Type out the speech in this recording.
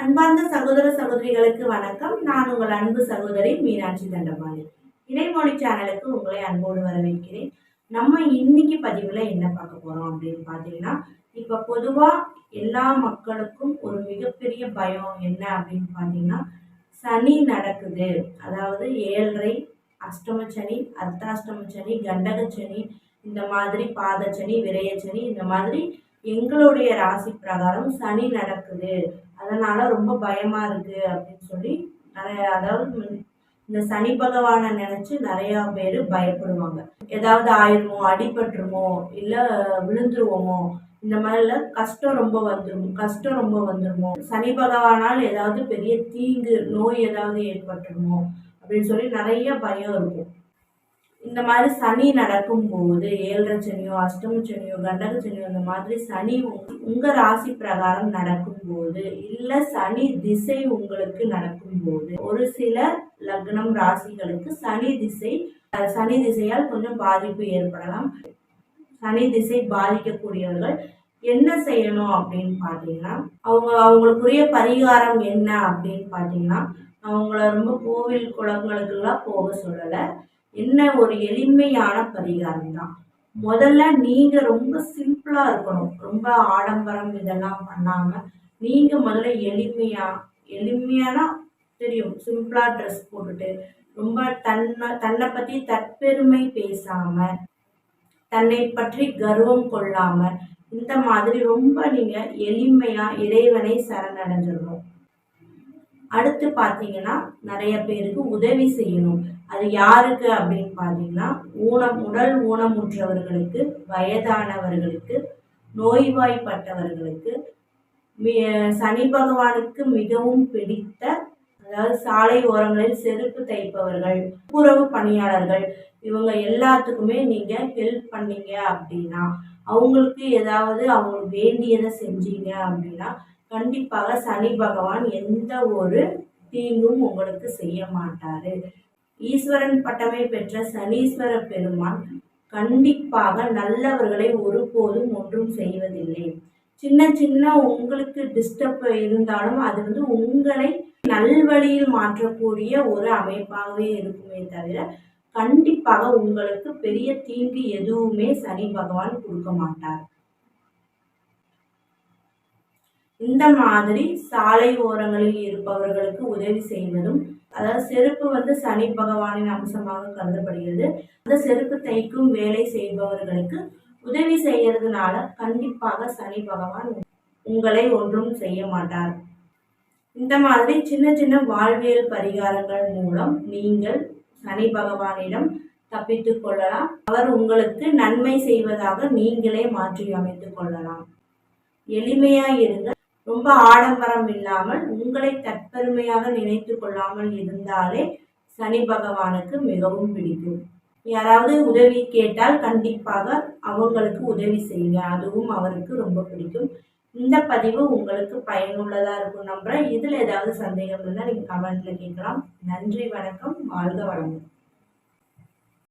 அன்பார்ந்த சகோதர சகோதரிகளுக்கு வணக்கம். நான் உங்கள் அன்பு சகோதரி மீனாட்சி தண்டபாணி. இணைமொழி சேனலுக்கு உங்களை அன்போடு வரவேற்கிறேன். நம்ம இன்னைக்கு பதிவில் என்ன பார்க்க போகிறோம் அப்படின்னு பார்த்தீங்கன்னா இப்போ பொதுவாக எல்லா மக்களுக்கும் ஒரு மிகப்பெரிய பயம் என்ன அப்படின்னு பார்த்தீங்கன்னா சனி நடக்குது. அதாவது ஏழரை அஷ்டம சனி அர்த்தாஷ்டம சனி கண்டக சனி இந்த மாதிரி பாதச்சனி விரயச்சனி இந்த மாதிரி எங்களுடைய ராசி பிரகாரம் சனி நடக்குது. அதனால ரொம்ப பயமா இருக்கு அப்படின்னு சொல்லி நிறைய அதாவது இந்த சனி பகவானை நினைச்சு நிறைய பேர் பயப்படுவாங்க. ஏதாவது ஆயிடுமோ அடிபட்டுருமோ இல்லை விழுந்துருவோமோ இந்த மாதிரிலாம் கஷ்டம் ரொம்ப வந்துடும் கஷ்டம் ரொம்ப வந்துடுமோ சனி பகவானால் ஏதாவது பெரிய தீங்கு நோய் ஏதாவது ஏற்பட்டுருமோ அப்படின்னு சொல்லி நிறைய பயம் இருக்கும். இந்த மாதிரி சனி நடக்கும் போது ஏழரை சனியோ அஷ்டம சனியோ கண்டக சனியோ இந்த மாதிரி சனி உங்க ராசி பிரகாரம் நடக்கும் போது இல்லை சனி திசை உங்களுக்கு நடக்கும் போது ஒரு சில லக்னம் ராசிகளுக்கு சனி திசை சனி திசையால் கொஞ்சம் பாதிப்பு ஏற்படலாம். சனி திசை பாதிக்கக்கூடியவர்கள் என்ன செய்யணும் அப்படின்னு பார்த்தீங்கன்னா அவங்க அவங்களுக்குரிய பரிகாரம் என்ன அப்படின்னு பார்த்தீங்கன்னா அவங்கள ரொம்ப கோவில் குளங்களுக்கெல்லாம் போக சொல்லலை. என்ன ஒரு எளிமையான பரிகாரம் தான். முதல்ல நீங்கள் ரொம்ப சிம்பிளாக இருக்கணும். ரொம்ப ஆடம்பரம் இதெல்லாம் பண்ணாமல் நீங்கள் முதல்ல எளிமையாக எளிமையான தெரியும். சிம்பிளாக ட்ரெஸ் போட்டுட்டு ரொம்ப தன்னை தன்னை பற்றி தற்பெருமை பேசாமல் தன்னை பற்றி கர்வம் கொள்ளாமல் இந்த மாதிரி ரொம்ப நீங்கள் எளிமையாக இறைவனை சரணடைஞ்சிடணும். அடுத்து பார்த்தீங்கன்னா நிறைய பேருக்கு உதவி செய்யணும். அது யாருக்கு அப்படின்னு பார்த்தீங்கன்னா ஊனம் உடல் ஊனமுற்றவர்களுக்கு வயதானவர்களுக்கு நோய்வாய்ப்பட்டவர்களுக்கு சனி பகவானுக்கு மிகவும் பிடித்த அதாவது சாலை ஓரங்களில் செருப்பு தைப்பவர்கள் துப்புரவு பணியாளர்கள் இவங்க எல்லாத்துக்குமே நீங்கள் ஹெல்ப் பண்ணீங்க அப்படின்னா அவங்களுக்கு ஏதாவது அவங்களுக்கு வேண்டியதை செஞ்சீங்க அப்படின்னா கண்டிப்பாக சனி பகவான் எந்த ஒரு தீங்கும் உங்களுக்கு செய்ய மாட்டார். ஈஸ்வரன் பட்டமை பெற்ற சனீஸ்வர பெருமான் கண்டிப்பாக நல்லவர்களை ஒருபோதும் ஒன்றும் செய்வதில்லை. சின்ன சின்ன உங்களுக்கு டிஸ்டர்ப் இருந்தாலும் அது வந்து உங்களை நல்வழியில் மாற்றக்கூடிய ஒரு அமைப்பாகவே இருக்குமே தவிர கண்டிப்பாக உங்களுக்கு பெரிய தீங்கு எதுவுமே சனி பகவான் கொடுக்க மாட்டார். இந்த மாதிரி சாலை ஓரங்களில் இருப்பவர்களுக்கு உதவி செய்வதும் அதாவது செருப்பு வந்து சனி பகவானின் அம்சமாக கருதப்படுகிறது. அந்த செருப்பு தைக்கும் வேலை செய்பவர்களுக்கு உதவி செய்யறதுனால கண்டிப்பாக சனி பகவான் உங்களை ஒன்றும் செய்ய மாட்டார். இந்த மாதிரி சின்ன சின்ன வாழ்வியல் பரிகாரங்கள் மூலம் நீங்கள் சனி பகவானிடம் தப்பித்துக் கொள்ளலாம். அவர் உங்களுக்கு நன்மை செய்வதாக நீங்களே மாற்றி அமைத்துக் கொள்ளலாம். எளிமையாக இருங்க ரொம்ப ஆடம்பரம் இல்லாமல் உங்களை தற்பெருமையாக நினைத்து கொள்ளாமல் இருந்தாலே சனி பகவானுக்கு மிகவும் பிடிக்கும். யாராவது உதவி கேட்டால் கண்டிப்பாக அவங்களுக்கு உதவி செய்யுங்க. அதுவும் அவருக்கு ரொம்ப பிடிக்கும். இந்த பதிவு உங்களுக்கு பயனுள்ளதாக இருக்கும் நம்புகிறேன் இதில் ஏதாவது சந்தேகம் இருந்தால் நீங்கள் கமெண்ட்டில் கேட்கலாம். நன்றி வணக்கம். வாழ்க வளமுடன்.